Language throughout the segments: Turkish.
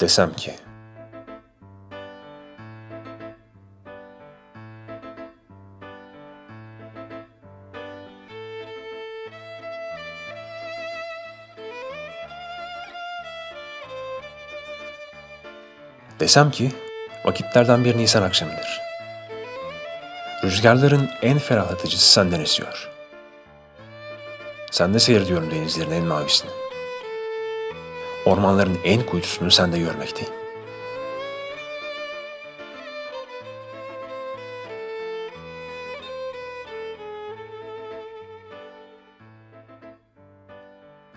Desem ki Desem ki vakitlerden bir Nisan akşamıdır. Rüzgarların en ferahlatıcısı senden esiyor. Sende seyrediyorum denizlerin en mavisini. Ormanların en kuytusunu sende görmekteyim.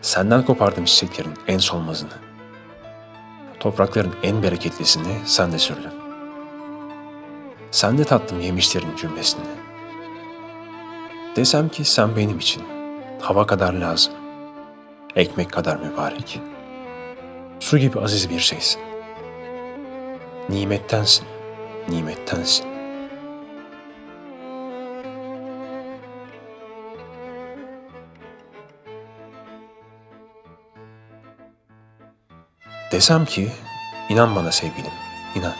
Senden kopardım çiçeklerin en solmazını. Toprakların en bereketlisini sende sürdüm. Sende tattım yemişlerin cümlesini. Desem ki sen benim için hava kadar lazım, ekmek kadar mübarek. Su gibi aziz bir şeysin. Nimettensin, nimettensin. Desem ki, inan bana sevgilim, inan.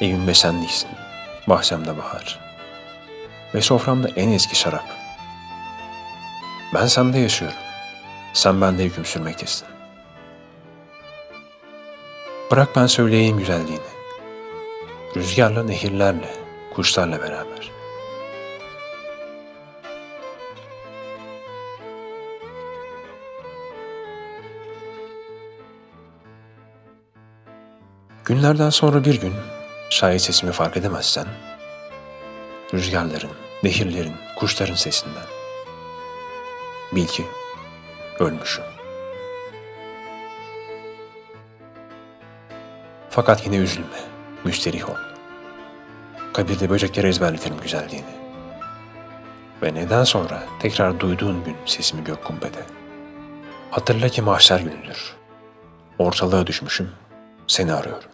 Evimde sen değilsin, bahçemde bahar. Ve soframda en eski şarap. Ben sende yaşıyorum, sen bende hüküm sürmektesin. Bırak ben söyleyeyim güzelliğini. Rüzgarla, nehirlerle, kuşlarla beraber. Günlerden sonra bir gün, şayet sesimi fark edemezsen, rüzgarların, nehirlerin, kuşların sesinden, bil ki ölmüşüm. Fakat yine üzülme, müsterih ol. Kabirde böceklere ezberletirim güzelliğini. Ve neden sonra tekrar duyduğun gün sesimi gök kubbede. Hatırla ki mahşer günüdür. Ortalığa düşmüşüm, seni arıyorum.